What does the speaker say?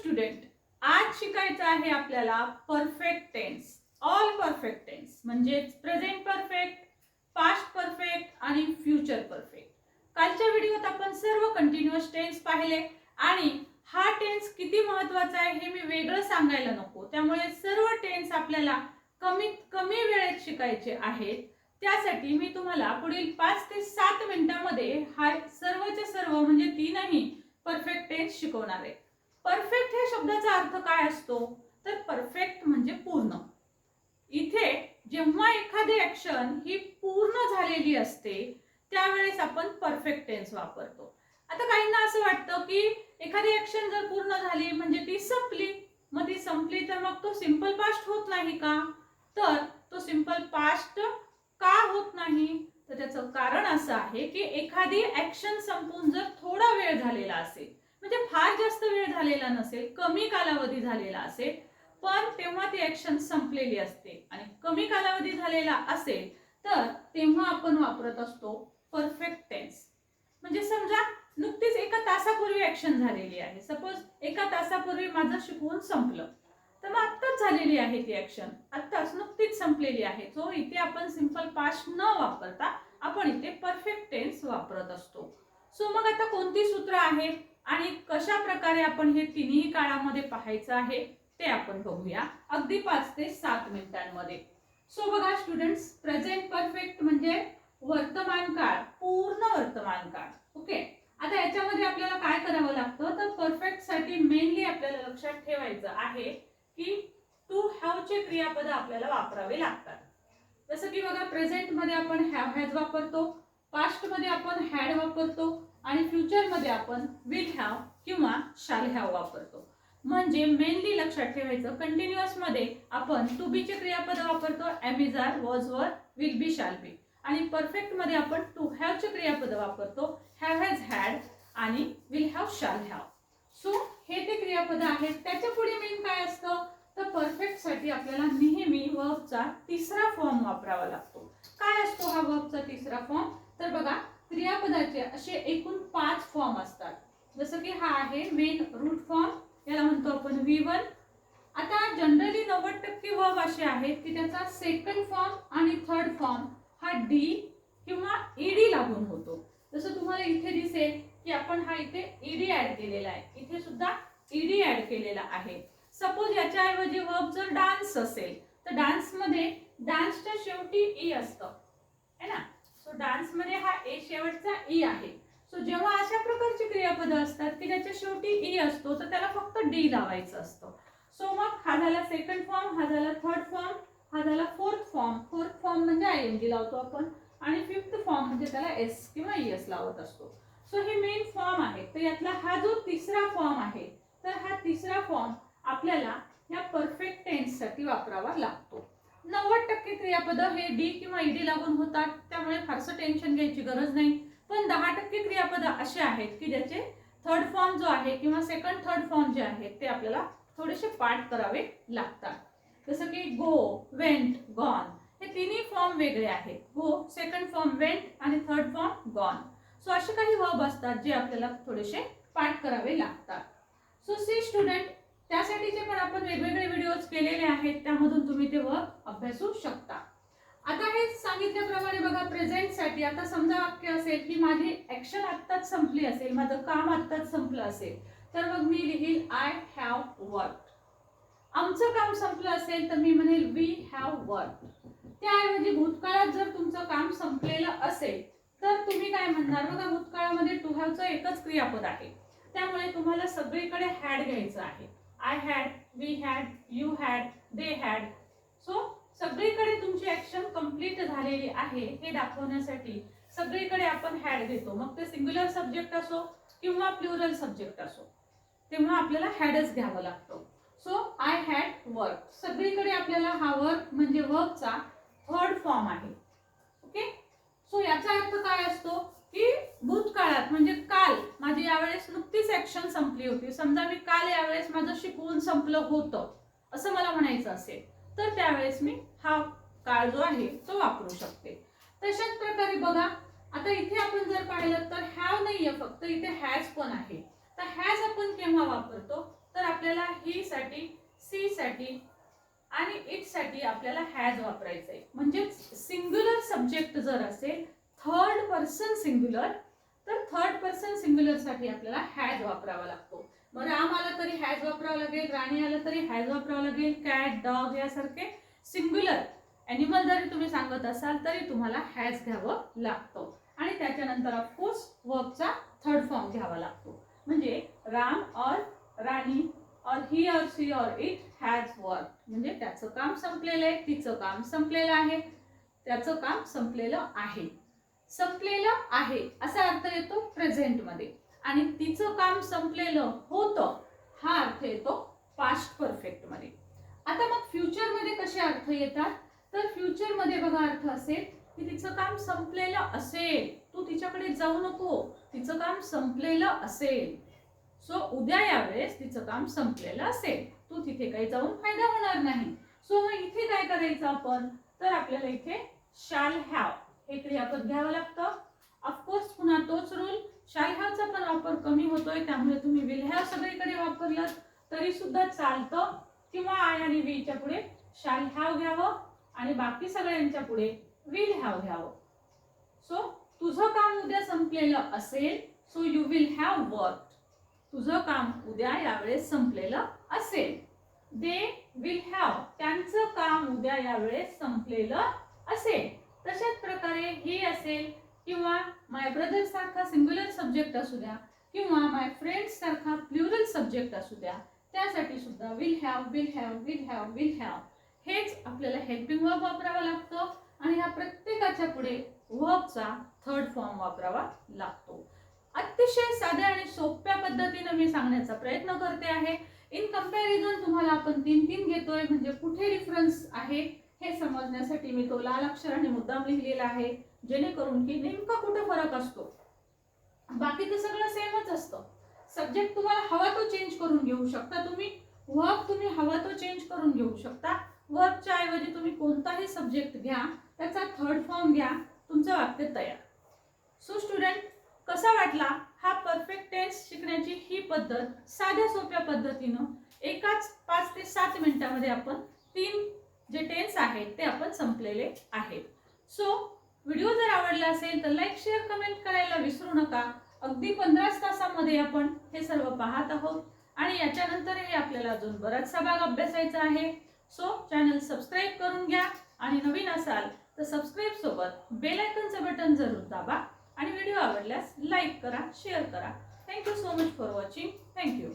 Student आज शिकायचं आहे आपल्याला perfect tense all perfect tense म्हणजेच प्रेझेंट परफेक्ट पास्ट परफेक्ट आणि फ्युचर परफेक्ट कालच्या व्हिडिओत आपण सर्व कंटिन्युअस टेन्स पाहिले आणि हा टेन्स किती महत्त्वाचा आहे हे मी वेगळं सांगायला नको. त्यामुळे सर्व टेन्स आपल्याला कमीत कमी वेळेत शिकायचे आहेत. त्यासाठी मी तुम्हाला पुढील पाच ते सात मिनिटांमध्ये हा सर्वच्या सर्व म्हणजे तीनही परफेक्ट टेन्स शिकवणार आहे. परफेक्ट ह्या शब्दाचा अर्थ काय असतो? तर परफेक्ट म्हणजे पूर्ण. इथे जेव्हा एखादी ऍक्शन ही पूर्ण झालेली असते त्यावेळेस आपण परफेक्ट टेन्स वापरतो. आता काहींना असं वाटतं की एखादी ऍक्शन जर पूर्ण झाली म्हणजे ती संपली मग ती संपली तर मग तो सिंपल पास्ट होत नाही का? तर तो सिंपल पास्ट का होत नाही? तर त्याचं कारण असं आहे की एखादी ऍक्शन संपून जर थोडा वेळ झालेला असेल म्हणजे फार जास्त वेळ झालेला नसेल कमी कालावधी झालेला असेल पण तेव्हा ती ऍक्शन संपलेली असते. आणि कमी कालावधी झालेला असेल तर तेव्हा आपण वापरत असतो परफेक्ट टेन्स म्हणजे समजा नुकतीच एका तासापूर्वी ऍक्शन झालेली आहे. सपोज एका तासापूर्वी माझं शिकवून संपलं. तर मग आत्ताच झालेली आहे ती ऍक्शन आत्ताच नुकतीच संपलेली आहे. सो इथे आपण सिंपल पास्ट न वापरता आपण इथे परफेक्ट टेन्स वापरत असतो. सो मग आता कोणती सूत्र आहेत आणि कशा प्रकारे आपण हे तिन्ही काळामध्ये पाहायचं आहे ते आपण बघूया. अगदी पाच ते सात मिनिटांमध्ये. सो बघा स्टुडंट्स प्रेझेंट परफेक्ट म्हणजे वर्तमान काळ पूर्ण वर्तमान काळ. ओके आता याच्यामध्ये आपल्याला काय करावं लागतं? तर परफेक्टसाठी मेनली आपल्याला लक्षात ठेवायचं आहे की टू हॅव चे क्रियापद आपल्याला वापरावे लागतात. जसं की बघा प्रेझेंटमध्ये आपण हॅव हॅज वापरतो. पास्टमध्ये आपण हॅड वापरतो. आणि फ्युचरमध्ये आपण विल हॅव किंवा शाल हॅव वापरतो. म्हणजे मेनली लक्षात ठेवायचं कंटिन्युअसमध्ये आपण टू बी चे क्रियापद वापरतो am was were will be shall be आणि परफेक्टमध्ये आपण टू हॅव चे क्रियापद वापरतो हॅव हॅज हॅड आणि will have shall have so हे ते क्रियापद आहेत. त्याच्या पुढे मेन काय असतं? तर परफेक्टसाठी आपल्याला नेहमी वर्बचा तिसरा फॉर्म वापरावा लागतो. काय असतो हा वर्बचा तिसरा फॉर्म तर बघा क्रियापदाचे असे एकूण पाच फॉर्म असतात. जसं की हा आहे मेन रूट फॉर्म याला म्हणतो आपण व्ही वन आता जनरली नव्वद टक्के वर्ब असे आहेत की त्याचा सेकंड फॉर्म आणि थर्ड फॉर्म हा डी किंवा ईडी लागून होतो. जसं तुम्हाला इथे दिसेल की आपण हा इथे ईडी ऍड केलेला आहे. इथे सुद्धा ईडी ऍड केलेला आहे. सपोज याच्याऐवजी वर्ब जर डान्स असेल तर डान्समध्ये डान्सच्या शेवटी ई असतं. है ना? सो डान्समध्ये हा ए शेवटचा ई आहे. सो जेव्हा अशा प्रकारची क्रियापद असतात की त्याच्या शेवटी ई असतो तर त्याला फक्त डी लावायचं असतं. सो मग हा झाला सेकंड फॉर्म हा झाला थर्ड फॉर्म हा झाला फोर्थ फॉर्म फोर्थ फॉर्म म्हणजे आय एन जी लावतो आपण. आणि फिफ्थ फॉर्म म्हणजे त्याला एस किंवा ई एस लावत असतो. सो हे मेन फॉर्म आहे. तर यातला हा जो तिसरा फॉर्म आहे तर हा तिसरा फॉर्म आपल्याला या परफेक्ट टेन्ससाठी वापरावा लागतो. नव्वद टक्के क्रियापद हे डी किंवा ईडी लागून होतात. त्यामुळे फारसं टेन्शन घ्यायची गरज नाही. पण दहा टक्के क्रियापद असे आहेत की ज्याचे थर्ड फॉर्म जो आहे किंवा सेकंड थर्ड फॉर्म जे आहेत ते आपल्याला थोडेसे पाठ करावे लागतात. जसं की गो वेंट गॉन हे तिन्ही फॉर्म वेगळे आहेत. गो सेकंड फॉर्म वेंट आणि थर्ड फॉर्म गॉन सो असे काही वर्ब असतात जे आपल्याला थोडेसे पाठ करावे लागतात. सो सी स्टुडंट त्यासाठीचे पण आपण वेगवेगळे व्हिडिओज केलेले आहेत त्यामधून तुम्ही ते वर्क अभ्यासू शकता. आता हे सांगितल्याप्रमाणे बघा प्रेझेंटसाठी आता समजा वाक्य असेल की माझी ऍक्शन आत्ताच संपली असेल माझं काम आत्ताच संपलं असेल तर मग मी लिहील आय हॅव वर्क आमचं काम संपलं असेल तर मी म्हणेल वी हॅव वर्क त्याऐवजी भूतकाळात जर तुमचं काम संपलेलं असेल तर तुम्ही काय म्हणणार? बघा भूतकाळामध्ये टू हॅवचं एकच क्रियापद आहे. त्यामुळे तुम्हाला सगळीकडे हॅड घ्यायचं आहे. I had we had you had they had so सगळीकडे तुमची ऍक्शन कंप्लीट झालेली आहे हे दाखवण्यासाठी सगळीकडे आपण हॅड देतो मग ते सिंग्युलर सब्जेक्ट असो किंवा प्लुरल सब्जेक्ट असो तेव्हा आपल्याला हॅडच घ्यावं लागतो. सो आय हॅड वर्क सगळीकडे आपल्याला हा वर्क म्हणजे वर्कचा थर्ड फॉर्म आहे. ओके सो याचा अर्थ काय असतो? की भूतकाळात म्हणजे काल माझी यावेळेस नुकतीच ऍक्शन संपली होती. समजा मी काल यावेळेस माझं शिकवून संपलं होतं असं मला म्हणायचं असेल तर त्यावेळेस मी हा काळ जो आहे तो वापरू शकते. तशाच प्रकारे बघा आता इथे आपण जर पाहिलं तर हॅव नाहीये फक्त इथे हॅज पण आहे. तर हॅज आपण केव्हा वापरतो? तर आपल्याला ही साठी सी साठी आणि इटसाठी आपल्याला हॅज वापरायचं आहे म्हणजे सिंग्युलर सब्जेक्ट जर असेल थर्ड पर्सन सिंग्युलर तर थर्ड पर्सन सिंग्युलरसाठी आपल्याला हॅज वापरावा लागतो. मग राम आला तरी हॅज वापरावं लागेल राणी आलं तरी हॅज वापरावं लागेल कॅट डॉग यासारखे सिंग्युलर ॲनिमल जरी तुम्ही सांगत असाल तरी तुम्हाला हॅज घ्यावं लागतं. आणि त्याच्यानंतर ऑफकोर्स वर्कचा थर्ड फॉर्म घ्यावा लागतो. म्हणजे राम और राणी और ही और सी और इट हॅज वर्क म्हणजे त्याचं काम संपलेलं आहे तिचं काम संपलेलं आहे त्याचं काम संपलेलं आहे. संपलेलं आहे असा अर्थ येतो प्रेझेंटमध्ये आणि तिचं काम संपलेलं होतं हा अर्थ येतो पास्ट परफेक्टमध्ये आता मग फ्युचरमध्ये कसे अर्थ येतात? तर फ्युचरमध्ये बघा अर्थ असेल की तिचं काम संपलेलं असेल तू तिच्याकडे जाऊ नको तिचं काम संपलेलं असेल. सो उद्या यावेळेस तिचं काम संपलेलं असेल तू तिथे काही जाऊन फायदा होणार नाही. सो मग इथे काय करायचं आपण? तर आपल्याला इथे शाल हॅव हे क्रियापद घ्यावं लागतं. ऑफकोर्स पुन्हा तोच रूल शाल हॅवचा पण वापर कमी होतोय त्यामुळे तुम्ही विल हॅव सगळीकडे वापरलं तरी सुद्धा चालतं. किंवा आय आणि वीच्या पुढे शाल हॅव घ्यावं आणि बाकी सगळ्यांच्या पुढे विल हॅव घ्यावं. सो तुझं काम उद्या संपलेलं असेल so you will have work तुझं काम उद्या यावेळेस संपलेलं असेल. दे विल हॅव त्यांचं काम उद्या यावेळेस संपलेलं असेल. तशाच प्रकारे हे असेल किंवा माय ब्रदर सारखा सिंग्युलर सब्जेक्ट असू द्या किंवा माय फ्रेंड्स सारखा प्लुरल सब्जेक्ट असू द्या त्यासाठी सुद्धा will have will have will have will have हेच आपल्याला हेल्पिंग वर्ब वापरावं लागतं आणि ह्या प्रत्येकाच्या पुढे वर्बचा थर्ड फॉर्म वापरावा लागतो. अतिशय साध्या आणि सोप्या पद्धतीनं मी सांगण्याचा प्रयत्न करते आहे. इन कंपॅरिझन तुम्हाला आपण तीन तीन घेतोय म्हणजे कुठे डिफरन्स आहे? समजण्यासाठी मी तो लाल अक्षराने मुद्दाम लिहिलेला आहे जेणेकरून की नेमका कुठे फरक असतो? बाकी तर सगळं सेमच असतं. सब्जेक्ट तुम्हाला हवा तो चेंज करून घेऊ शकता तुम्ही. वर्क तुम्ही हवा तो चेंज करून घेऊ शकता. वर्कच्या ऐवजी तुम्ही कोणताही सब्जेक्ट घ्या त्याचा थर्ड फॉर्म घ्या तुमचं वाक्य तयार. सो स्टुडंट कसा वाटला? हा परफेक्ट टेन्स शिकण्याची ही पद्धत साध्या सोप्या पद्धतीनं एकाच पाच ते सात मिनिटामध्ये आपण तीन जे टेन्स आहेत ते आपण संपलेले आहेत. सो व्हिडिओ जर आवडला असेल तर लाईक शेअर कमेंट करायला विसरू नका. अगदी पंधराच तासामध्ये आपण हे सर्व पाहत आहोत. आणि याच्यानंतरही आपल्याला अजून बराचसा भाग अभ्यासायचा आहे. सो चॅनल सबस्क्राईब करून घ्या. आणि नवीन असाल तर सबस्क्राईब सोबत बेल आयकनचं बटन जरूर दाबा. आणि व्हिडिओ आवडल्यास लाईक करा शेअर करा. Thank you so much for watching thank you